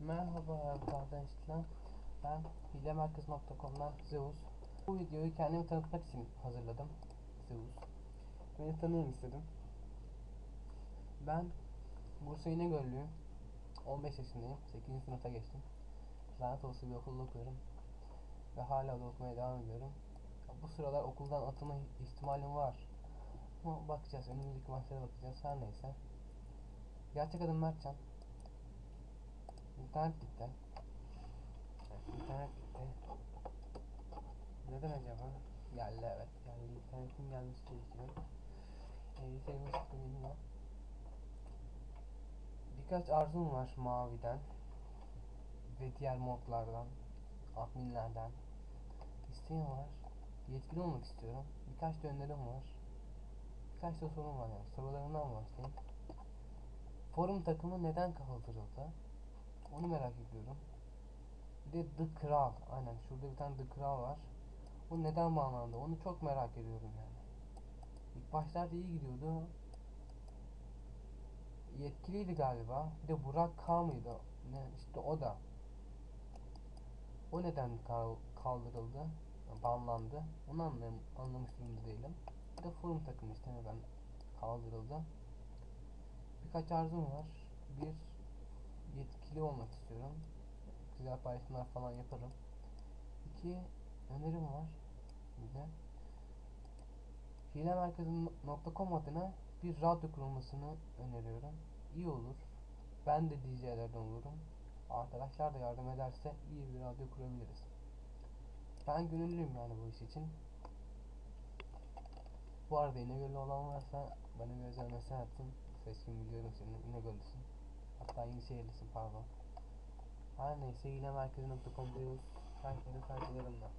Merhaba arkadaşlar. Ben hilemerkez.com'dan Zeus. Bu videoyu kendimi tanıtmak için hazırladım. Zeus. Beni tanıyın istedim. Ben Bursa İnegöllüyüm. 15 yaşındayım. 8. sınıfa geçtim. Lanet olası bir okulda okuyorum. Ve hala da okumaya devam ediyorum. Bu sıralar okuldan atılma ihtimalim var. Ama bakacağız. Önümüzdeki maçlara bakacağız. Her neyse. Gerçek adım Mertcan. İnternet gitti. Evet, internet gitti. Neden acaba? Geldi evet. Geldi. İnternetin gelmesi gerekiyor. Bilgisayarımı çıktım yine. Birkaç arzum var Mavi'den. Ve diğer modlardan. Adminlerden. İsteğim var. Yetkili olmak istiyorum. Birkaç da önerim var. Birkaç da sorun var yani. Sorularımdan başlayayım. Forum takımı neden kaldırıldı? Onu merak ediyorum. Bir de The Kral. Aynen şurada bir tane The Kral var. Bu neden bağlandı? Onu çok merak ediyorum yani. İlk başlarda iyi gidiyordu. Yetkiliydi galiba. Bir de Burak K mıydı? Ne işte o da. O neden kal- kaldırıldı? Banlandı. Onu anlayam- anlamış durumda değilim. Bir de forum takımı işte neden kaldırıldı. Birkaç arzum var. Bir yetkili olmak istiyorum. Güzel paylaşımlar falan yaparım. İki önerim var. De hilemerkezi.com adına bir radyo kurulmasını öneriyorum. İyi olur. Ben de DJ'lerden olurum. Arkadaşlar da yardım ederse iyi bir radyo kurabiliriz. Ben gönüllüyüm yani bu iş için. Bu arada İnegöl'lü olan varsa bana bir özel mesaj atın. Seçkin biliyorum seni. İnegöl'lüsün. Hatta Yenişehirlisin pardon. Her neyse yine merkezi.com'dayız. Herkese saygılarımla.